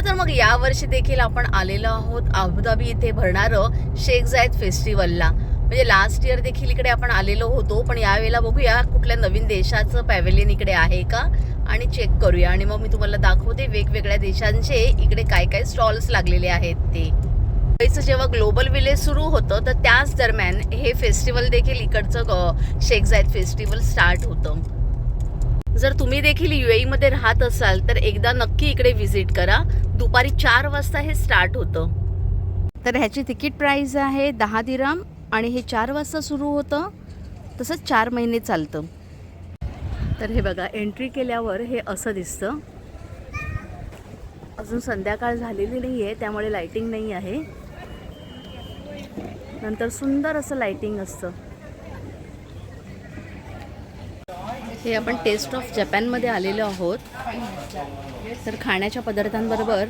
चला तर मग या वर्षी देखील आपण आलेलो आहोत. अबुधाबी इथे भरणारं शेख जायद फेस्टिवलला. म्हणजे लास्ट इयर देखील इकडे आपण आलेलो होतो पण यावेळेला बघूया कुठल्या नवीन देशाचं पॅव्हेलियन इकडे आहे का? आणि चेक करूया. आणि मग मी तुम्हाला दाखवते वेगवेगळ्या देशांचे इकडे काय काय स्टॉल्स लागलेले आहेत ते. मुंबईचं जेव्हा ग्लोबल विलेज सुरू होतं तर त्याच दरम्यान हे फेस्टिवल देखील इकडचं शेख जायद फेस्टिवल स्टार्ट होतं. जर तुम्ही देखील यू मध्ये राहत असाल तर एकदा नक्की इकडे व्हिजिट करा. दुपारी चार वाजता हे स्टार्ट होतं. तर ह्याची तिकीट प्राईज आहे दहा दिराम आणि हे चार वाजता सुरू होतं. तसंच चार महिने चालतं. तर हे बघा एंट्री केल्यावर हे असं दिसतं. अजून संध्याकाळ झालेली नाही आहे त्यामुळे लाईटिंग नाही आहे. नंतर सुंदर असं लाईटिंग असतं. हे आपण टेस्ट ऑफ जपानमध्ये आलेलो आहोत. तर खाण्याच्या पदार्थांबरोबर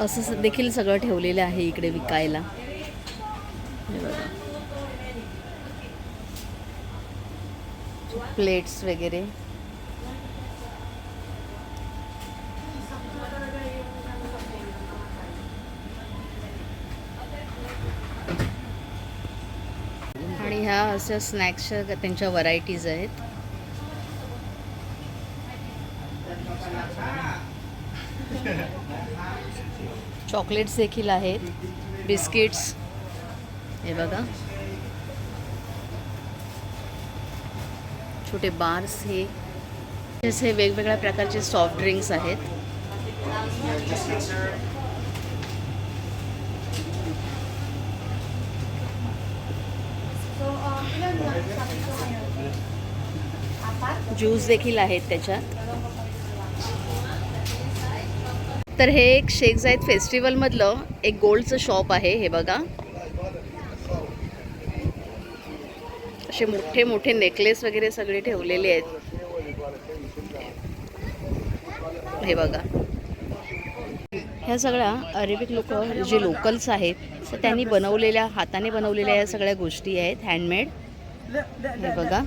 असं देखील सगळं ठेवलेलं आहे इकडे विकायला. प्लेट्स वगैरे. आणि ह्या अशा स्नॅक्सच्या त्यांच्या व्हरायटीज आहेत. चॉकलेट्स देखील आहेत बिस्किट्स. हे बघा. छोटे बार्स हे. असे वेगवेगळ्या प्रकारचे सॉफ्ट ड्रिंक्स आहेत. ज्यूस देखील आहेत त्याच्यात. तर हे एक शेख जायद फेस्टिवलमधलं एक गोल्डचं शॉप आहे हे बघा. असे मोठे मोठे नेकलेस वगैरे सगळे ठेवलेले आहेत. हे बघा. ह्या सगळ्या अरेबिक लोक जे लोकल्स आहेत तर त्यांनी बनवलेल्या हाताने बनवलेल्या या सगळ्या गोष्टी आहेत हँडमेड हे बघा.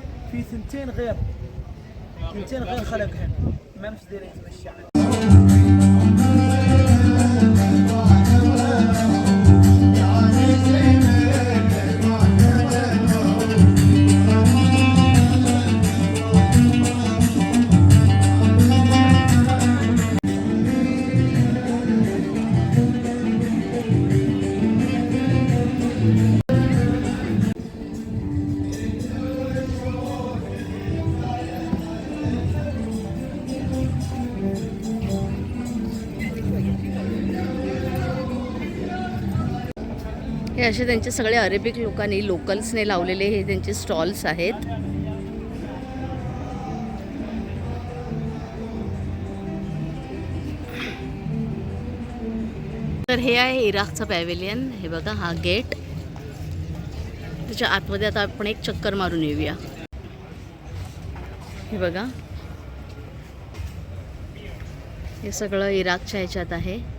हे असे त्यांचे सगळे अरेबिक लोकांनी लोकल्सने लावलेले हे त्यांचे स्टॉल्स आहेत. तर हे आहे इराकचं पॅव्हेलियन. हे बघा हा गेट. त्याच्या आतमध्ये आता आपण एक चक्कर मारून येऊया. हे बघा. हे सगळं इराकच्या ह्याच्यात आहे.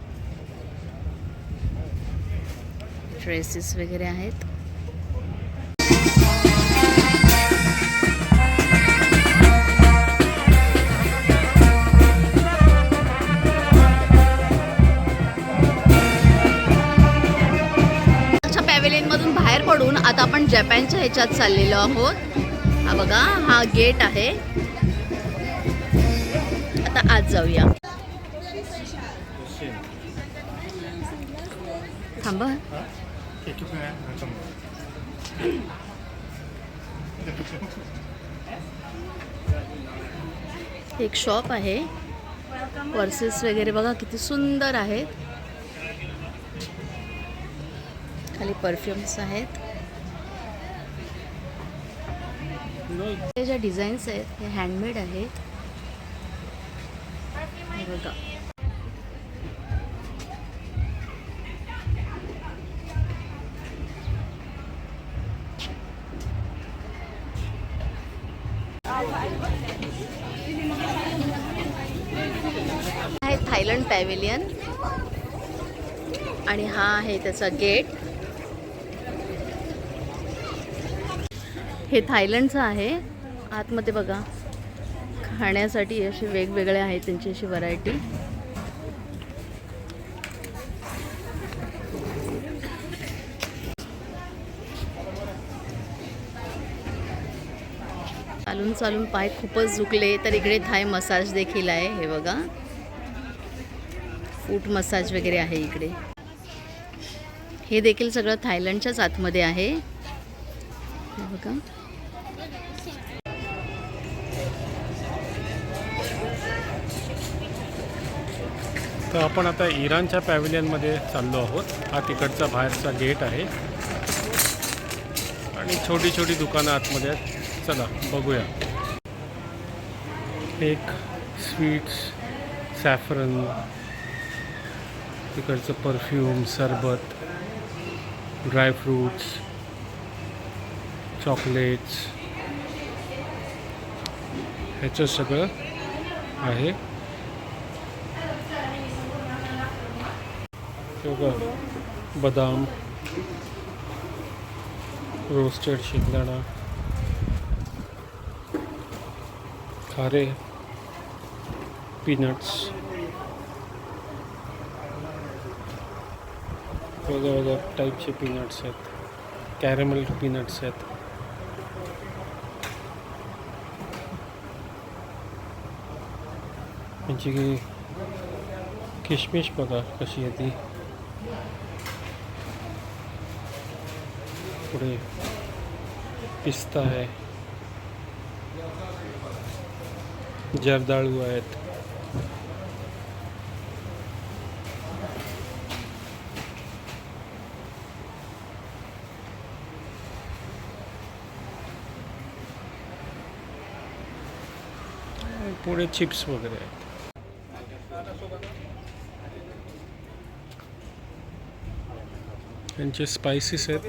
ड्रेसेस वगैरे आहेत. मधून बाहेर पडून आता आपण जपानच्या ह्याच्यात चाललेलो आहोत. हा बघा हा गेट आहे. आता आज जाऊया. थांबा एक शॉप आहे. पर्सेस वगैरे बघा किती सुंदर आहेत. खाली परफ्युम्स आहेत. ज्या डिझाईन्स आहेत हे हँडमेड आहेत. बघा. पॅवेलियन आणि हा आहे त्याचा गेट हे थायलंडचं आहे. आतमध्ये बघा. खाण्यासाठी असे वेगवेगळे आहेत त्यांची अशी व्हरायटी चालून चालून पाय खूपच झुकले तर इकडे थाय मसाज देखील आहे हे बघा. फूट मसाज वगैरे आहे इकडे. हे देखील सगळं थायलंडच्याच आतमध्ये आहे. बघा. तर आपण आता इराणच्या पॅव्हिलियनमध्ये चाललो आहोत. हा तिकडचा बाहेरचा गेट आहे. आणि छोटी छोटी दुकानं आतमध्ये आहेत. चला बघूया. एक स्वीट्स सॅफरन तिकडचं परफ्यूम सरबत ड्रायफ्रूट्स चॉकलेट्स ह्याचं सगळं आहे. बदाम रोस्टेड शेंगदाणा खारे पीनट्स वेगळ्या वेगळ्या टाईपचे पीनट्स आहेत. कॅरेमल पीनट्स आहेत. म्हणजे की किशमिश बघा कशी आहे ती. पुढे पिस्ता आहे. जर्दाळू आहेत. पुढे चिप्स वगैरे आहेत. त्यांचे स्पायसेस आहेत.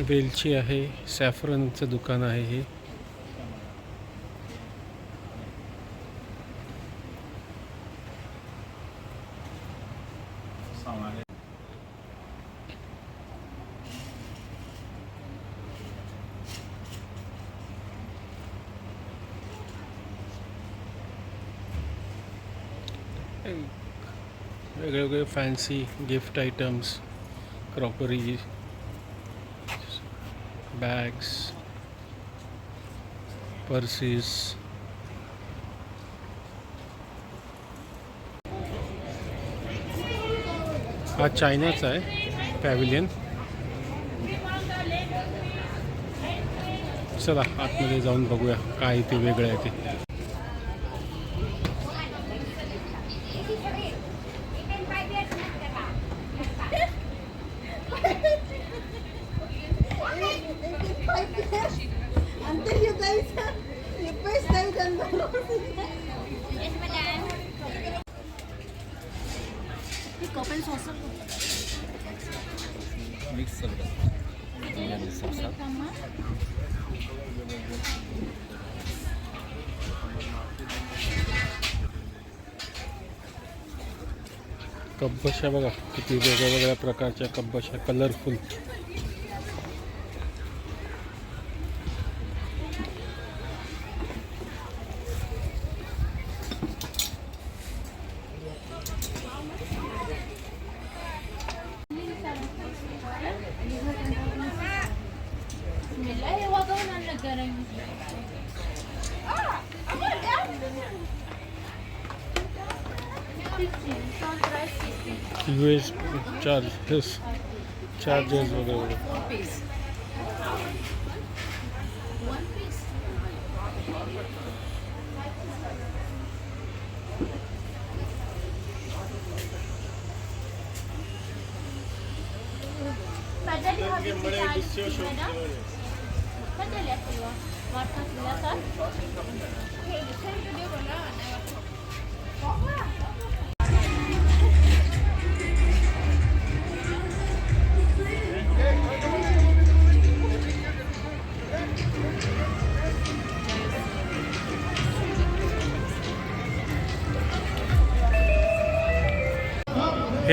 वेलची आहे सॅफरनचं दुकान आहे हे. वेगळे वेगळे gift items crockery bags purses हा चायनाचा आहे पॅव्हिलियन चला आतमध्ये जाऊन वेगळं आहे ते कब्बशा बघा किती वेगळ्या वेगळ्या प्रकारच्या कब्बशा colourful U S charges charges वगैरे वगैरे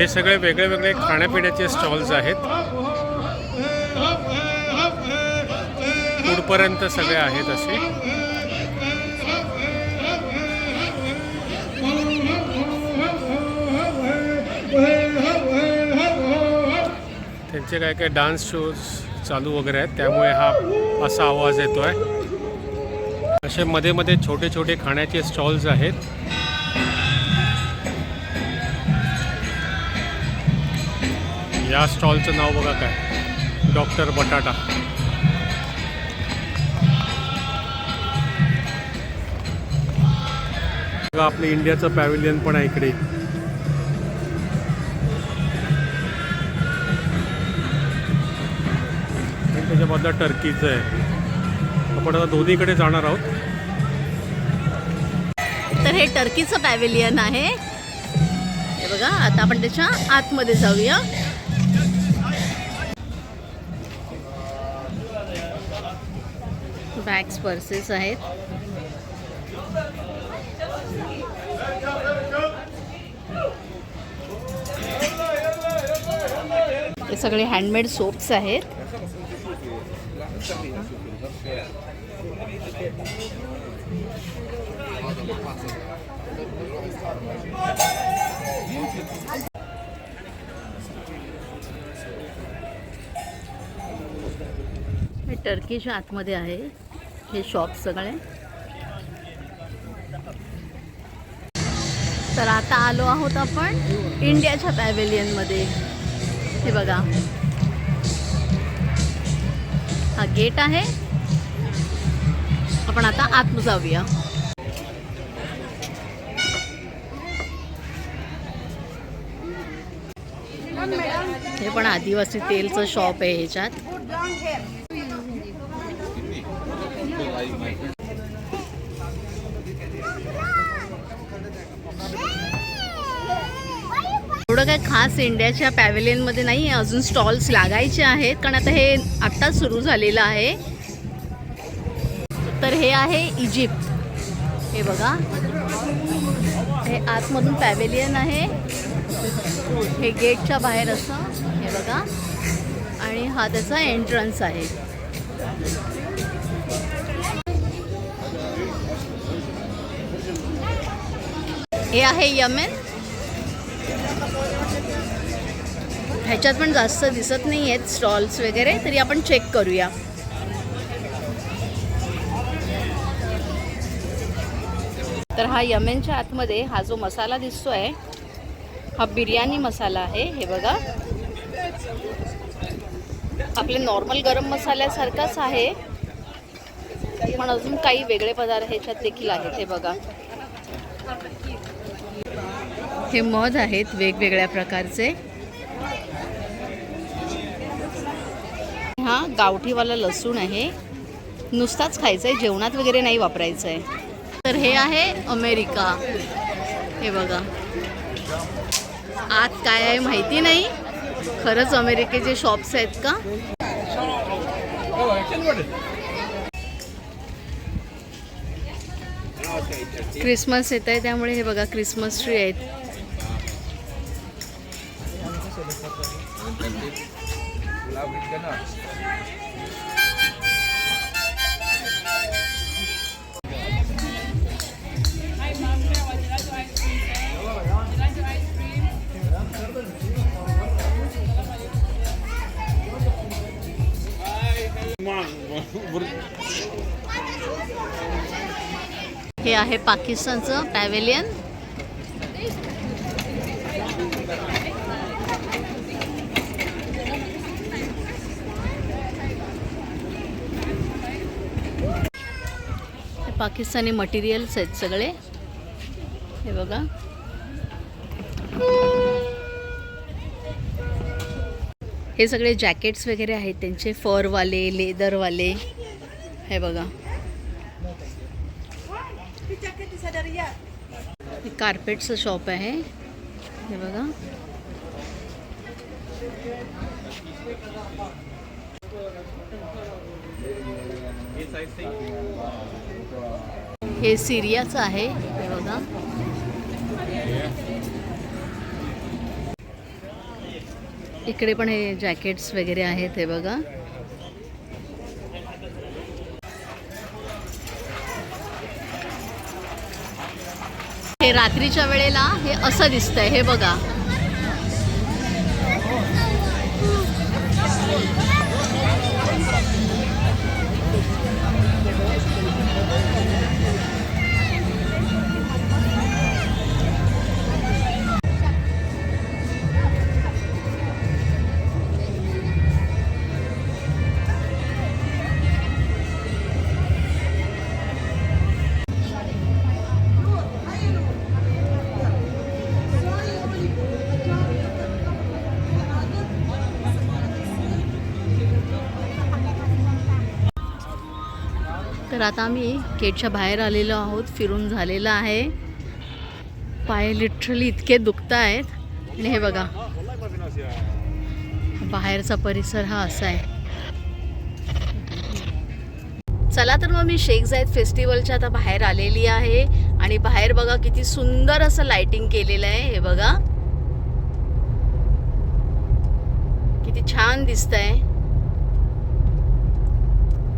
हे सगळे वेगळे वेगळे खाण्यापिण्याचे स्टॉल्स आहेत. पुढपर्यंत सगळे आहेत असे. त्यांचे काय काय डान्स शोज चालू वगैरे आहेत त्यामुळे हा असा आवाज येतो आहे असे मध्ये मध्ये छोटे छोटे खाण्याचे स्टॉल्स आहेत. या स्टॉलचं नाव बघा काय. डॉक्टर बटाटा. बघा आपलं इंडियाचं पॅव्हिलियन पण आहे इकडे. त्याच्याबद्दल त्याच्या टर्कीचं आहे. आपण आता दोन्हीकडे जाणार आहोत. तर हे टर्कीचं पॅव्हिलियन आहे. हे बघा आता आपण त्याच्या आतमध्ये जाऊया. बॅग्स पर्सेस आहेत. हे सगळे हँडमेड सोप्स आहेत. टर्कीच्या आतमध्ये आहे. हे शॉप सगळे. तर आता आलो आहोत आपण इंडियाच्या पॅवेलियनमध्ये हे बघा. हा गेट आहे. आपण आता आत जाऊया. हे पण आदिवासी तेलचं शॉप आहे ह्याच्यात. एवढं काय खास इंडियाच्या पॅव्हिलियनमध्ये नाही आहे. अजून स्टॉल्स लागायचे आहेत. कारण आता हे आत्ताच सुरू झालेलं आहे. तर हे आहे इजिप्त. हे बघा. हे आतमधून पॅवेलियन आहे. हे गेटच्या बाहेर असं. हे बघा. आणि हा त्याचा एंट्रन्स आहे. हे आहे यमेन. ह्याच्यात पण जास्त दिसत नाही आहेत स्टॉल्स वगैरे तरी आपण चेक करूया. तर हा यमेनच्या आतमध्ये हा जो मसाला दिसतोय हा बिर्याणी मसाला आहे हे बघा. आपले नॉर्मल गरम मसाल्यासारखाच आहे. पण अजून काही वेगळे पदार्थ ह्याच्यात देखील आहेत हे बघा. हे मध आहेत वेगवेगळ्या प्रकारचे. हा गावठीवाला लसूण आहे. नुसताच खायचा आहे जेवणात वगैरे नाही वापरायचं आहे तर हे आहे अमेरिका. हे बघा. आत काय आहे माहिती नाही. खरंच अमेरिकेचे शॉप्स आहेत का? क्रिसमस येत आहे त्यामुळे हे बघा क्रिसमस ट्री आहेत. हे आहे पाकिस्तानचं पॅवेलियन पाकिस्तानी मटेरियल्स आहेत सगळे हे बघा हे सगळे जॅकेट्स वगैरे आहेत त्यांचे फरवाले लेदरवाले हे बघा कार्पेटचं शॉप आहे. हे बघा हे हे सिरियाचं आहे हे बघा. इकडे पण हे जॅकेट्स वगैरे आहेत हे बघा. हे रात्रीच्या वेळेला हे असं दिसतंय हे बघा. आता आम्ही गेटच्या बाहेर आलेलो आहोत फिरून झालेलं आहे. पाय लिटरली इतके दुखत आहेत आणि हे बघा बाहेरचा परिसर हा असा आहे. चला तर मग मी शेख जायद फेस्टिवलच्या आता बाहेर आलेली आहे. आणि बाहेर बघा किती सुंदर असं लाइटिंग केलेलं आहे हे बघा. किती छान दिसतंय.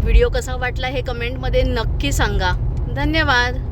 व्हिडिओ कसा वाटला हे कमेंटमध्ये नक्की सांगा. धन्यवाद.